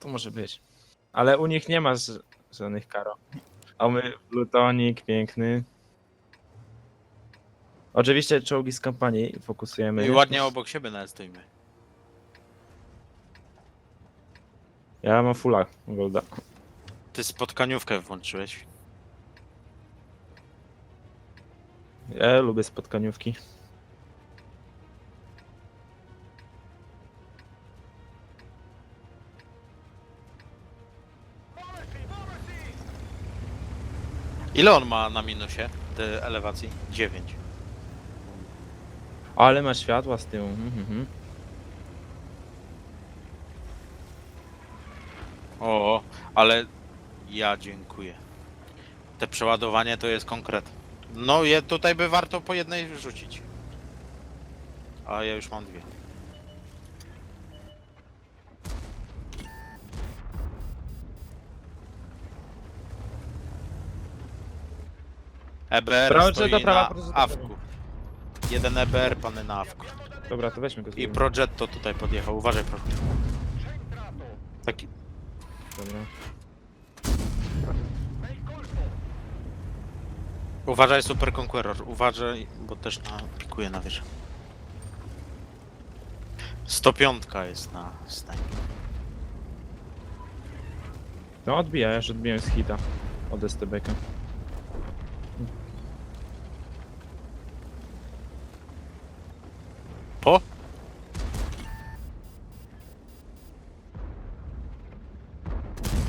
to może być. Ale u nich nie ma ż- żadnych karo. A my plutonik piękny. Oczywiście czołgi z kampanii fokusujemy. I nie? ładnie obok siebie nawet stoimy. Ja mam fulla golda. Ty spotkaniówkę włączyłeś. Ja lubię spotkaniówki. Ile on ma na minusie te elewacji? 9. Ale ma światła z tyłu. Mhm, mhm. O, ale ja dziękuję. Te przeładowanie to jest konkret. No je tutaj by warto po jednej rzucić. A ja już mam dwie. EBR Prawo czy stoi do prawa, na proszę do awku. Jeden EBR, pany na awku. Dobra, to weźmy go. I zrobimy. Progetto tutaj podjechał, uważaj pro. Taki... Dobra. Uważaj Super Conqueror, uważaj, bo też na, pikuje na wieżę. 105 jest na stanie. No odbija, ja już odbiłem z hita od STB-ka. Po?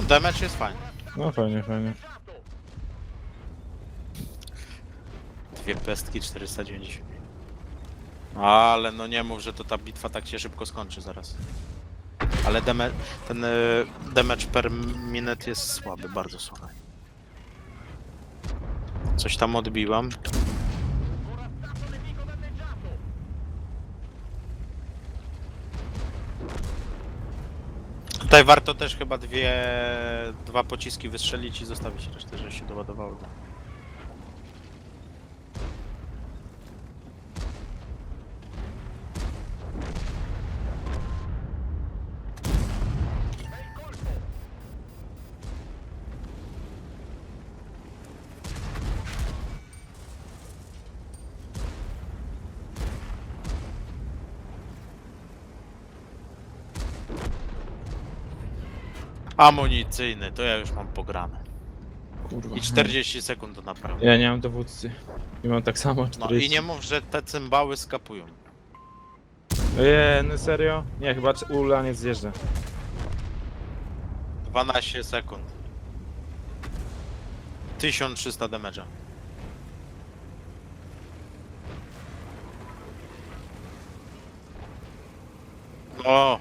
Damage jest fajny. No fajnie, fajnie. Dwie pestki 490. Ale no nie mów, że to ta bitwa tak się szybko skończy zaraz. Ale deme, ten y, damage per minute jest słaby, bardzo słaby. Coś tam odbiłam. Tutaj warto też chyba dwie, dwa pociski wystrzelić i zostawić resztę, żeby się doładowało. Amunicyjny, to ja już mam pograne. Kurwa. I 40 sekund do naprawy. Ja nie mam dowódcy. I mam tak samo 40. No i nie mów, że te cymbały skapują. Ojej, no serio? Nie, chyba c- Ula nie zjeżdża. 12 sekund. 1300 damage'a. O!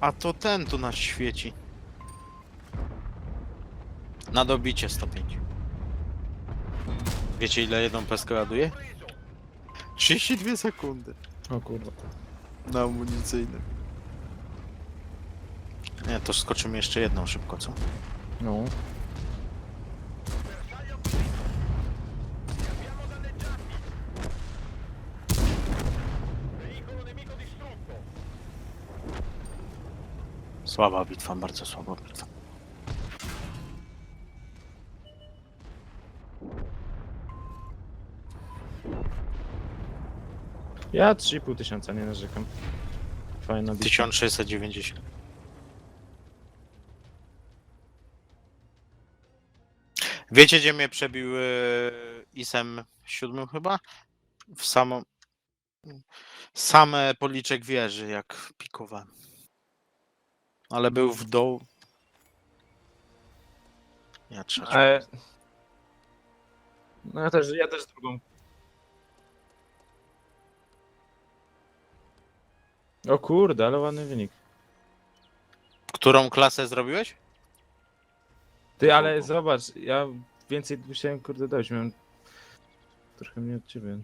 A to ten tu nas świeci. Na dobicie 105. Wiecie ile jedną peskę ładuje? 32 sekundy. O kurwa. Na amunicyjnym. Nie, to skoczymy jeszcze jedną szybko, co? No. Słaba bitwa, bardzo słaba bitwa. Ja 3,5 tysiąca nie narzekam. Fajna bitwa. 1690. Wiecie, gdzie mnie przebił e, ISem 7 chyba? W samą... Same policzek wieży, jak pikowałem. Ale był w dół. Ja trzeba. E... No ja też, ja też drugą. O kurde, ale ładny wynik. Którą klasę zrobiłeś? Ty, ale zobacz, ja więcej musiałem kurde dać, miałem trochę mniej od ciebie.